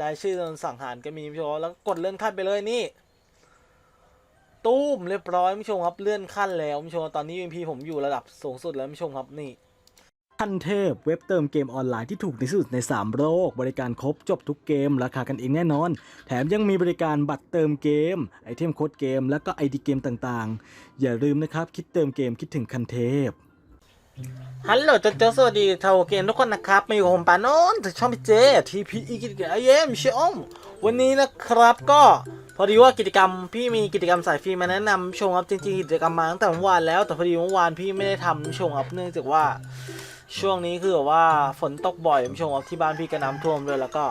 รายชื่อโดนสั่งหารก็มีผู้ชมแล้วก็กดเลื่อนขั้นไปเลยนี่ ตู้มเรียบร้อยผู้ชมครับเลื่อนขั้นแล้วผู้ชมตอนนี้ MP ผมอยู่ระดับสูงสุดแล้วผู้ชมครับนี่ขั้นเทพเว็บเติมเกมออนไลน์ที่ถูกที่สุดใน 3 โลก บริการครบจบทุกเกม ราคากันเองแน่นอน แถมยังมีบริการบัตรเติมเกม ไอเทมโค้ดเกม แล้วก็ไอดีเกมต่างๆ อย่าลืมนะครับ คิดเติมเกมคิดถึงคันเทพ ฮัลโหลเจเจสวัสดีชาวเกมทุกคนนะครับมาอยู่กับผมปานนท์จากช่องพี่เจทีพีอีกิจกรรมไอเอ็มชมวันนี้นะครับก็พอดีว่ากิจกรรมพี่มีกิจกรรมสายฟรีมาแนะนำชมครับจริงๆกิจกรรมมาตั้งแต่เมื่อวานแล้วแต่พอดีเมื่อวานพี่ไม่ได้ทำชมครับเนื่องจากว่าช่วงนี้คือแบบว่าฝนตกบ่อยชมครับที่บ้านพี่ก็น้ำท่วมด้วยแล้วก็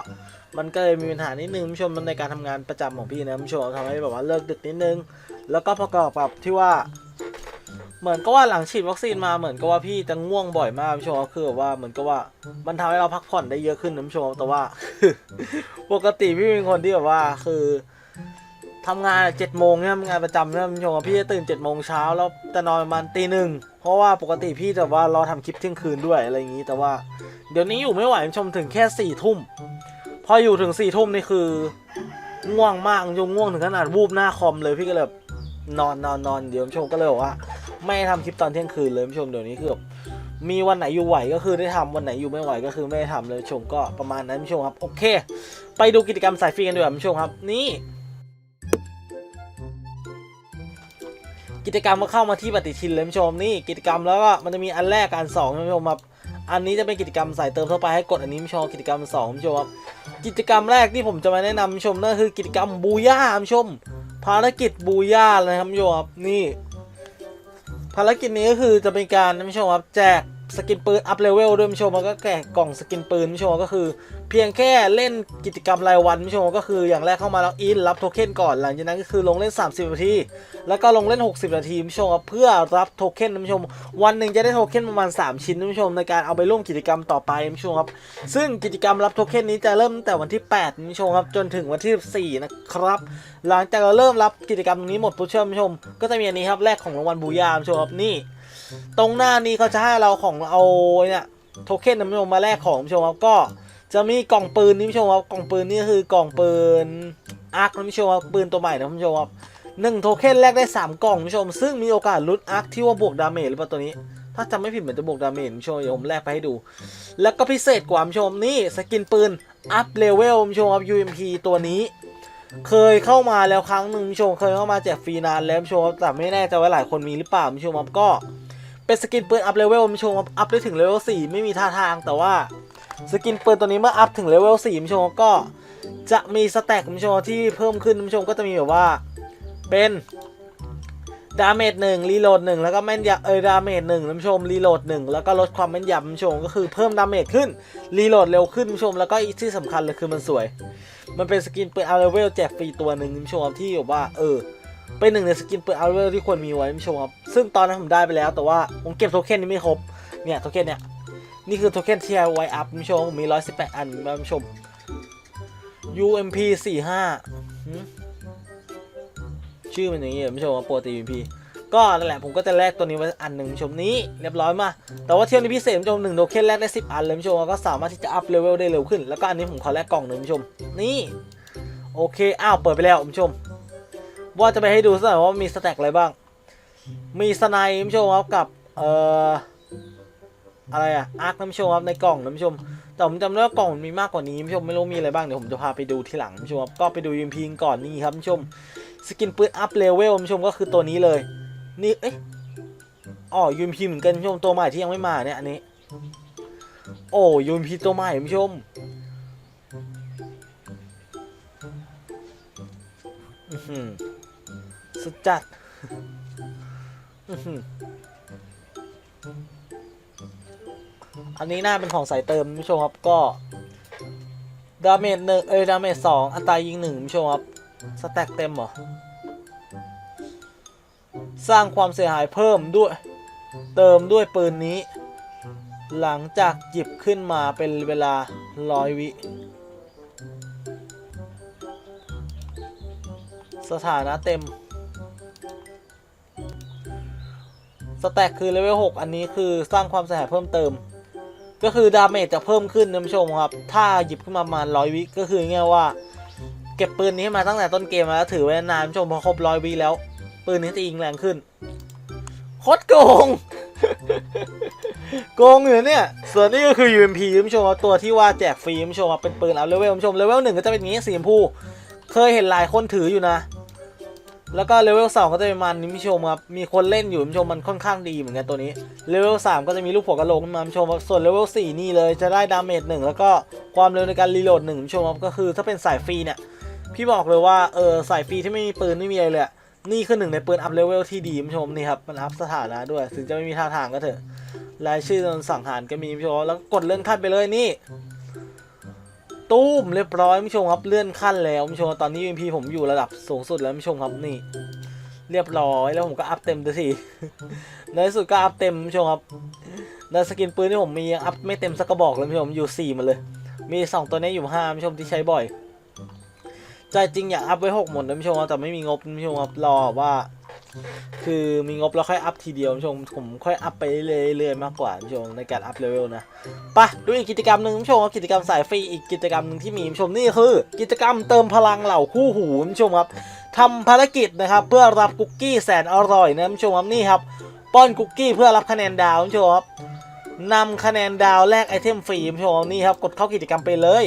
มันก็เลยมีปัญหานิดนึงผู้ชมในการทำงานประจำของพี่นะผู้ชมทำให้แบบว่าเลิกดึกนิดนึง แล้วก็ประกอบกับที่ว่า เหมือนก็ว่าหลังฉีดวัคซีนมาเหมือนก็ว่าพี่จะง่วงบ่อยมากผู้ชมคือแบบว่าเหมือนก็ว่ามันทำให้เราพักผ่อนได้เยอะขึ้นนะผู้ชมแต่ว่า ปกติพี่เป็นคนที่แบบว่าคือทำงานเจ็ดโมงเนี่ยทำงานประจำเนี่ยผู้ชมพี่จะตื่นเจ็ดโมงเช้าแล้วจะนอนประมาณตีหนึ่งเพราะว่าปกติพี่จะว่ารอทำคลิปเที่ยงคืนด้วยอะไรอย่างนี้ แต่ว่าเดี๋ยวนี้อยู่ไม่ไหวผู้ชมถึงแค่สี่ทุ่มพออยู่ถึงสี่ทุ่มนี่คือง่วงมากยงง่วงถึงขนาดวูบหน้าคอมเลยพี่ก็เลยนอนนอนนอนเดี๋ยวผู้ชมก็เลยบอกว่า ไม่ทำคลิปตอนเที่ยงคืนเลยผู้ชมเดี๋ยวนี้คือแบบมีวันไหนอยู่ไหวก็คือได้ทำวันไหนอยู่ไม่ไหวก็คือไม่ได้ทำเลยผู้ชมก็ประมาณนั้นผู้ชมครับโอเค ไปดูกิจกรรมสายฟรีกันดีกว่าผู้ชมครับ นี่ กิจกรรมก็เข้ามาที่ปฏิทินเลยผู้ชมนี่กิจกรรมแล้วก็มันจะมีอันแรกกับอันสองผู้ชมครับอันนี้จะเป็นกิจกรรมสายเติมทั่วไปให้กดอันนี้ผู้ชมกิจกรรมสองผู้ชมครับกิจกรรมแรกที่ผมจะมาแนะนำผู้ชมนั่นคือกิจกรรมบูย่าผู้ชม ภารกิจบูย่าเลยครับผู้ชมครับนี่ ภารกิจนี้ก็คือจะเป็นการท่านผู้ชมครับแจก สกินปืนอัพเลเวลด้วยท่านผู้ชมแล้วก็แจกกล่องสกินปืนท่านผู้ชมก็คือ เพียงแค่เล่นกิจกรรมรายวันท่านผู้ชมก็คืออย่างแรกเข้ามาแล้วอินรับโทเค็นก่อนหลังจากนั้นก็คือลงเล่น 30 นาที แล้วก็ลงเล่น 60 นาทีท่านผู้ชมเพื่อรับโทเค็นท่านผู้ชม วันหนึ่งจะได้โทเค็นประมาณ 3 ชิ้นท่านผู้ชมในการเอาไปร่วมกิจกรรมต่อไปท่านผู้ชมครับซึ่งกิจกรรมรับโทเค็นนี้จะเริ่มตั้งแต่วันที่8ท่านผู้ชมครับจนถึงวันที่14นะครับหลังจากเราเริ่มรับกิจกรรมตรงนี้หมดปุ๊บท่านผู้ชม ก็จะมีอันนี้ครับแรกของรางวัลบูยาท่านผู้ชมครับนี่ ตรงหน้านี้เขาจะให้เราของเอาเนี่ยโทเค็นนะผู้ชมมาแลกของผู้ชมครับก็จะมีกล่องปืนนี่ผู้ชมครับกล่องปืนนี่คือกล่องปืนอาร์คนะผู้ชมครับปืนตัวใหม่นะผู้ชมครับหนึ่งโทเค็นแลกได้สามกล่องผู้ชม ซึ่งมีโอกาสลุ้นอาร์คที่ว่าบวกดาเมจหรือเปล่าตัวนี้ ถ้าจำไม่ผิดเหมือนจะบวกดาเมจผู้ชมเดี๋ยวผมแลกไปให้ดู แล้วก็พิเศษกว่าผู้ชมนี่สกินปืนอัพเลเวลผู้ชมครับ UMP ตัวนี้ เคยเข้ามาแล้วครั้งหนึ่งผู้ชมเคยเข้ามาแจกฟรีนานแล้วผู้ชมแต่ไม่แน่ใจว่าหลายคนมีหรือเปล่าผู้ชมครับก็ เป็นสกินปืนอัพเลเวลมันโชว์อัพได้ถึงเลเวล4ไม่มีท่าทางแต่ว่าสกินปืนตัวนี้เมื่ออัพถึงเลเวล4มันชว์ก็จะมีสแต็กมันโชว์ที่เพิ่มขึ้นมันโชว์ก็จะมีแบบว่าเป็นดาเมจหนึ่งรีโหลดหนึ่งแล้วก็แม่นยำเออดาเมจหนึ่งท่านผู้ชมรีโหลดหนึ่งแล้วก็ลดความแม่นยำท่านผู้ชมก็คือเพิ่มดาเมจขึ้นรีโหลดเร็วขึ้นท่านผู้ชมแล้วก็อีกที่สำคัญเลยคือมันสวย มันเป็นสกินปืนอัพเลเวลแจกฟรีตัวหนึ่งท่านผู้ชมที่แบบว่าเออ เป็นหนึ่งในสกินเปืนอัลเวอร์ที่ควรมีไว้ท่านผู้ชมครับ ซึ่งตอนนั้นผมได้ไปแล้วแต่ว่าผมเก็บโทเค็นนี้ไม่ครบ เนี่ยโทเค็นเนี่ย นี่คือโทเค็นที่เอาไว้อัพท่านผู้ชมผมมี 118 อันท่านผู้ชม UMP 45หืมชื่อมันอย่างนี้เหรอท่านผู้ชมโปรตี UMP ก็นั่นแหละผมก็จะแลกตัวนี้ไว้อันหนึ่งผู้ชมนี้เรียบร้อยมา แต่ว่าเที่ยวนี้พิเศษผู้ชมหนึ่งโทเค็นแลกได้ 10 อันเลยผู้ชมก็สามารถที่จะอัพเลเวลได้เร็วขึ้น แล้วก็อันนี้ผมขอแลกกล่องหนึ่งผู้ชม นี่ โอเค อ้าว เปิดไปแล้วผู้ชม ว่าจะไปให้ดูสักหน่อยว่ามีสแต็กอะไรบ้าง มีสไนนผู้ชมครับกับเอ่ออะไรอะอาร์คนผู้ชมครับในกล่องนผู้ชม แต่ผมจำได้ว่ากล่องมันมีมากกว่านี้นผู้ชมไม่รู้มีอะไรบ้างเดี๋ยวผมจะพาไปดูทีหลังนผู้ชมครับก็ไปดูยูมพีก่อนนี่ครับนผู้ชมสกินปืนอัพเลเวลนผู้ชมก็คือตัวนี้เลย นี่เอ๊ะอ๋อยูมพีเหมือนกันผู้ชมตัวใหม่ที่ยังไม่มาเนี่ยอันนี้ โอ้ยูมพีตัวใหม่ผู้ชมอื้อหือ สุดจัดอันนี้น่าเป็นของสายเติมผู้ชมครับก็ดาเมจหนึ่งเอ้ยดาเมจสองอัตรายิงหนึ่งผู้ชมครับสแต็กเต็มเหรอสร้างความเสียหายเพิ่มด้วย เติมด้วยปืนนี้ หลังจากหยิบขึ้นมาเป็นเวลาร้อยวิ สถานะเต็ม สแต็กคือเลเวล6อันนี้คือสร้างความเสียหายเพิ่มเติม ก็คือดาเมจจะเพิ่มขึ้นนะผู้ชมครับ ถ้าหยิบขึ้นมาประมาณร้อยวิก็คือง่ายว่า เก็บปืนนี้มาตั้งแต่ต้นเกมแล้วถือไว้นานผู้ชมพอครบร้อยวิแล้ว ปืนนี้จะยิงแรงขึ้นโคตรโกงโกงอยู่เนี่ย ส่วนนี้ก็คือ UMP คุณผู้ชมครับตัวที่ว่าแจกฟรีคุณผู้ชมครับเป็นปืนอัพเลเวลคุณผู้ชมเลเวลหนึ่งก็จะเป็นอย่างนี้สีชมพู เคยเห็นหลายคนถืออยู่นะ แล้วก็เลเวลสองก็จะเป็นมันนี่ผู้ชมครับ มีคนเล่นอยู่คุณผู้ชมมันค่อนข้างดีเหมือนกันตัวนี้ เลเวลสามก็จะมีลูกหัวกระโหลกมาคุณผู้ชมครับ ส่วนเลเวลสี่นี่เลยจะได้ดาเมจหนึ่งแล้วก็ความเร็วในการรีโหลดหนึ่งคุณผู้ชมครับก็คือถ้าเป็นสายฟรีเนี่ย พี่บอกเลยว่าเออสายฟรีที่ไม่มีปืนไม่มีอะไรเลย นี่คือหนึ่งในปืนอัพเลเวลที่ดีคุณผู้ชมนี่ครับ มันอัพสถานะด้วย ถึงจะไม่มีท่าทางก็เถอะ รายชื่อโดนสังหารก็มีผู้ชมแล้วกดเลื่อนขั้นไปเลยนี่ ตู้มเรียบร้อยผู้ชมครับเลื่อนขั้นแล้วผู้ชมตอนนี้ MP ผมอยู่ระดับสูงสุดแล้วผู้ชมครับนี่ เรียบร้อยแล้วผมก็อัพเต็มตัวทีในที่สุดก็อัพเต็มผู้ชมครับในสกินปืนที่ผมมียังอัพไม่เต็มสักกระบอกเลยผู้ชมอยู่สี่มาเลย มีสองตัวนี้อยู่ห้าผู้ชมที่ใช้บ่อยใจจริงอยากอัพไว้หกหมดนะผู้ชมครับแต่ไม่มีงบผู้ชมครับรอว่า คือมีงบแล้วค่อยอัพทีเดียวผู้ชมผมค่อยอัพไปเรื่อยๆมากกว่าผู้ชมในการอัพเลเวลนะปะดูอีกกิจกรรมหนึ่งผู้ชมครับกิจกรรมสายฟรีอีกกิจกรรมหนึ่งที่มีผู้ชมนี่คือ กิจกรรมเติมพลังเหล่าคู่หูผู้ชมครับทำภารกิจนะครับเพื่อรับคุกกี้แสนอร่อยนะผู้ชมครับนี่ครับป้อนคุกกี้เพื่อรับคะแนนดาวผู้ชมครับนำคะแนนดาวแลกไอเทมฟรีผู้ชมนี่ครับกดเข้ากิจกรรมไปเลย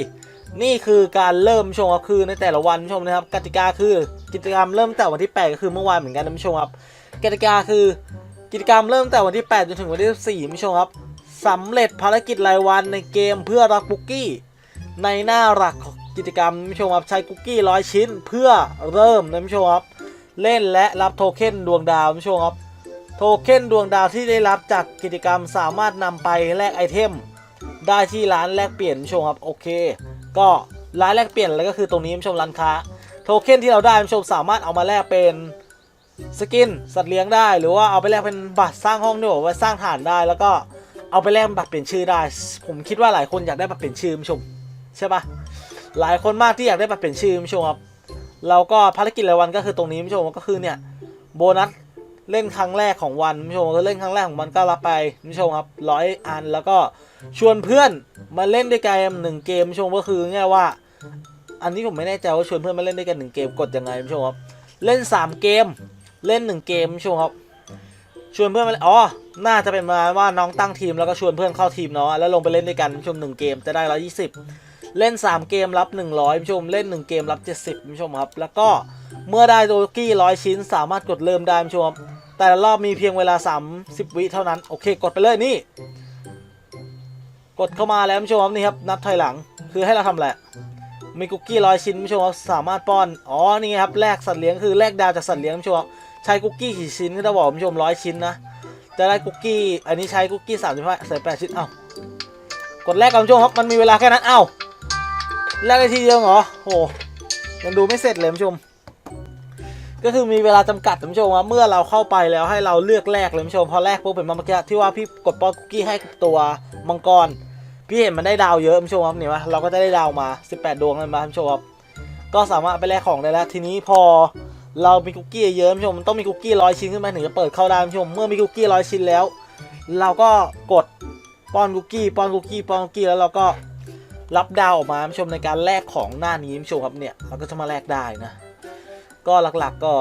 นี่คือการเริ่มผู้ชมครับคือในแต่ละวันผู้ชมนะครับกติกาคือ กิจกรรมเริ่มแต่วันที่ 8 ก็คือเมื่อวานเหมือนกันนะผู้ชมครับกติกาคือกิจกรรมเริ่มแต่วันที่ 8 จนถึงวันที่14ผู้ชมครับสำเร็จภารกิจรายวันในเกมเพื่อรับคุกกี้ ในหน้าหลักของกิจกรรมผู้ชมครับใช้คุกกี้ร้อยชิ้นเพื่อเริ่มนะผู้ชมครับเล่นและรับโทเค็นดวงดาวผู้ชมครับโทเค็นดวงดาวที่ได้รับจากกิจกรรมสามารถนำไปแลกไอเทมได้ที่ร้านแลกเปลี่ยนผู้ชมครับโอเค ก็ร้านแลกเปลี่ยนอะไรก็คือตรงนี้ผู้ชมร้านค้า เค็นที่เราได้ผู้ชมสามารถเอามาแลกเป็นสกินสัตว์เลี้ยงได้ หรือว่าเอาไปแลกเป็นบัตรสร้างห้องด้วยไว้สร้างฐานได้ แล้วก็เอาไปแลกบัตรเปลี่ยนชื่อได้ ผมคิดว่าหลายคนอยากได้บัตรเปลี่ยนชื่อผู้ชมใช่ปะหลายคนมากที่อยากได้บัตรเปลี่ยนชื่อผู้ชมครับเราก็ภารกิจรายวันก็คือตรงนี้ผู้ชมก็คือเนี่ยโบนัสเล่นครั้งแรกของวันผู้ชมก็เล่นครั้งแรกของวันก็รับไปผู้ชมครับร้อยอันแล้วก็ชวนเพื่อนมาเล่นด้วยกันหนึ่งเกมผู้ชมก็คือง่ายว่า อันนี้ผมไม่แน่ใจว่าชวนเพื่อนมาเล่นด้วยกันหนึ่งเกมกดยังไงผู้ชมครับเล่นสามเกมเล่นหนึ่งเกมชวนครับชวนเพื่อนมาเล่นอ๋อน่าจะเป็นมาว่าน้องตั้งทีมแล้วก็ชวนเพื่อนเข้าทีมเนาะแล้วลงไปเล่นด้วยกันชมหนึ่งเกมจะได้ร้อยี่สิบเล่น 3 เกมรับ 100ชมเล่น 1 เกมรับ 70ชมครับแล้วก็เมื่อได้โดกี้ร้อยชิ้น สามารถกดเริ่มได้ชมครับแต่ละรอบมีเพียงเวลา 30 วิเท่านั้นโอเค กดไปเลยนี่ กดเข้ามาแล้วชมครับนี่ครับนับถอยหลังคือให้เราทำอะไร มีคุกกี้ร้อยชิ้นผู้ชมครับสามารถป้อนอ๋อนี่ครับแลกสัตว์เลี้ยงคือแลกดาวจากสัตว์เลี้ยงผู้ชมครับใช้คุกกี้กี่ชิ้นก็จะบอกผู้ชมร้อยชิ้นนะจะได้คุกกี้อันนี้ใช้คุกกี้สามสิบห้าใส่แปดชิ้นเอ้ากดแลกกันผู้ชมครับมันมีเวลาแค่นั้นเอ้าแลกได้ทีเดียวเหรอโหยังดูไม่เสร็จเลยผู้ชม ก็คือมีเวลาจำกัดผู้ชมว่าเมื่อเราเข้าไปแล้วให้เราเลือกแลกเลยผู้ชมพอแลกปุ๊บเป็นมาเมื่อกี้ที่ว่าพี่กดป้อนคุกกี้ให้ตัวมังกร พี่เห็นมันได้ดาวเยอะผู้ชมครับเนี่ยวะเราก็จะได้ดาวมา 18 ดวงเลยมาท่านผู้ชมครับก็สามารถไปแลกของได้แล้ว ทีนี้พอเรามีคุกกี้เยอะผู้ชมมันต้องมีคุกกี้ร้อยชิ้นขึ้นมาถึงจะเปิดเข้าได้ผู้ชมเมื่อมีคุกกี้ร้อยชิ้นแล้ว เราก็กดป้อนคุกกี้ป้อนคุกกี้ป้อนคุกกี้แล้วเราก็รับดาวออกมาท่านผู้ชมในการแลกของหน้านี้ผู้ชมครับเนี่ยเราก็จะมาแลกได้นะ ก็หลักๆก็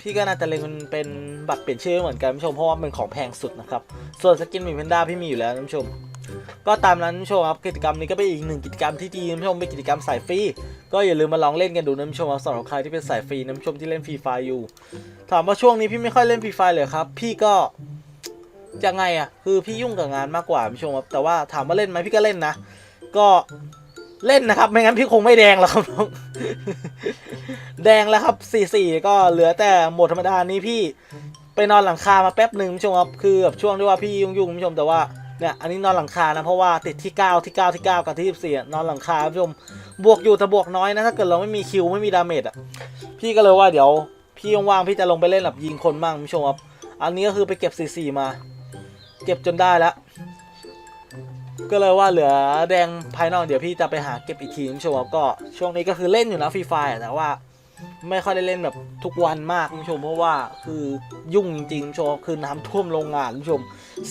พี่ก็น่าจะเล็งมันเป็นบัตรเปลี่ยนชื่อเหมือนกันผู้ชมเพราะว่าเป็นของแพงสุดนะครับส่วนสกินมีแพนด้าพี่มีอยู่แล้วผู้ชม ก็ตามนั้นท่านผู้ชมครับกิจกรรมนี้ก็เป็นอีกหนึ่งกิจกรรมที่ดีท่านผู้ชมเป็นกิจกรรมสายฟรีก็อย่าลืมมาลองเล่นกันดูนะชมครับสำหรับใครที่เป็นสายฟรีนะชมที่เล่นฟรีไฟอยู่ ถามว่าช่วงนี้พี่ไม่ค่อยเล่นฟรีไฟเลยครับ พี่ก็ยังไงอะคือพี่ยุ่งกับงานมากกว่าผู้ชมครับแต่ว่าถามว่าเล่นไหมพี่ก็เล่นนะ ก็เล่นนะครับ ไม่งั้นพี่คงไม่แดงหรอกครับน้องแดงแล้วครับสี่สี่ก็เหลือแต่โหมดธรรมดานี้พี่ไปนอนหลังคามาแป๊บหนึ่งผู้ชมครับคือแบบช่วงที่ว่าพี่ยุ่งๆท่านผู้ชมแต่ว่า เนี่ยอันนี้นอนหลังคานะเพราะว่าติดที่ 9 ที่ 9 ที่ 9 กับที่14นอนหลังคาท่านผู้ชมบวกอยู่แต่บวกน้อยนะถ้าเกิดเราไม่มีคิวไม่มีดาเมจอะพี่ก็เลยว่าเดี๋ยวพี่ว่างๆพี่จะลงไปเล่นแบบยิงคนบ้างท่านผู้ชมครับอันนี้ก็คือไปเก็บ44มา เก็บจนได้แล้วก็เลยว่าเหลือแดงภายนอกเดี๋ยวพี่จะไปหาเก็บอีกทีท่านผู้ชมครับก็ช่วงนี้ก็คือเล่นอยู่นะฟรีไฟแต่ว่า ไม่ค่อยได้เล่นแบบทุกวันมากคุณผู้ชมเพราะว่าคือยุ่งจริงๆคุณผู้ชมคือน้ำท่วมโรงงานคุณผู้ชม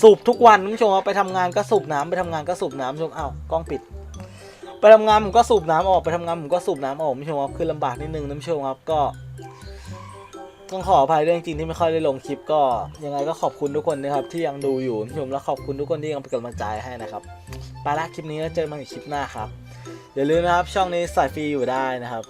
สูบทุกวันคุณผู้ชมครับไปทำงานก็สูบน้ำไปทำงานก็สูบน้ำคุณผู้ชมอ้าวกล้องปิด ไปทำงานผมก็สูบน้ำออกไปทำงานผมก็สูบน้ำออกคุณผู้ชมครับคือลำบากนิดนึงคุณผู้ชมครับก็ต้องขออภัยด้วยจริงที่ไม่ค่อยได้ลงคลิปก็ยังไงก็ขอบคุณทุกคนนะครับ ที่ยังดูอยู่คุณผู้ชมและขอบคุณทุกคนที่ยังเป็นกำลังใจให้นะครับไปละคลิปนี้แล้วเจอกันใหม่คลิปหน้าครับอย่าลืมนะครับช่องนี้ใส่ฟรีอยู่ได้นะครับ